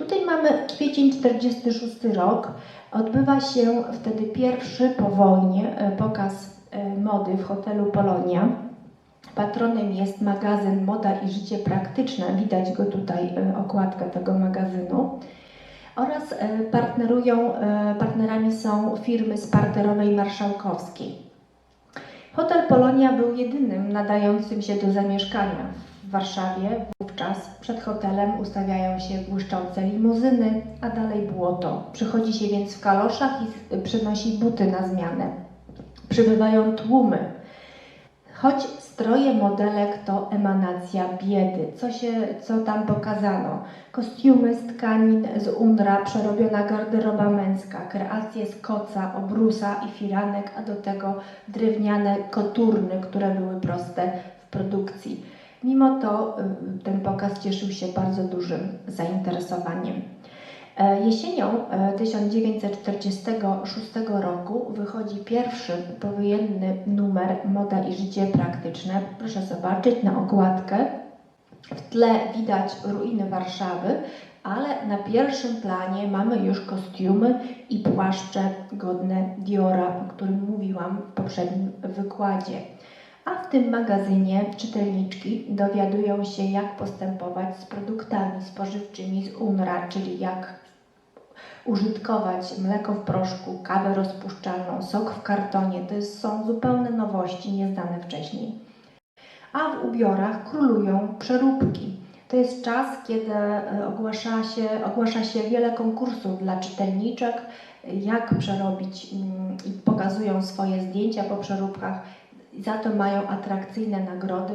Tutaj mamy kwiecień 46 rok. Odbywa się wtedy pierwszy po wojnie e, pokaz e, mody w hotelu Polonia. Patronem jest magazyn Moda i Życie Praktyczne. Widać go tutaj, e, okładkę tego magazynu. Oraz partnerują, partnerami są firmy z parterowej marszałkowskiej. Hotel Polonia był jedynym nadającym się do zamieszkania w Warszawie. Wówczas przed hotelem ustawiają się błyszczące limuzyny, a dalej błoto. Przychodzi się więc w kaloszach i przynosi buty na zmianę. Przybywają tłumy. Choć stroje modelek to emanacja biedy. Co, się, co tam pokazano? Kostiumy z tkanin z Unra, przerobiona garderoba męska, kreacje z koca, obrusa i firanek, a do tego drewniane koturny, które były proste w produkcji. Mimo to y, ten pokaz cieszył się bardzo dużym zainteresowaniem. E, Jesienią e, 1946 roku wychodzi pierwszy powojenny numer Moda i życie praktyczne. Proszę zobaczyć na okładkę. W tle widać ruiny Warszawy, ale na pierwszym planie mamy już kostiumy i płaszcze godne Diora, o którym mówiłam w poprzednim wykładzie. A w tym magazynie czytelniczki dowiadują się, jak postępować z produktami spożywczymi z UNRWA, czyli jak użytkować mleko w proszku, kawę rozpuszczalną, sok w kartonie. To są zupełne nowości, nieznane wcześniej. A w ubiorach królują przeróbki. To jest czas, kiedy e, ogłasza się, ogłasza się wiele konkursów dla czytelniczek, jak przerobić mm, i pokazują swoje zdjęcia po przeróbkach. Za to mają atrakcyjne nagrody.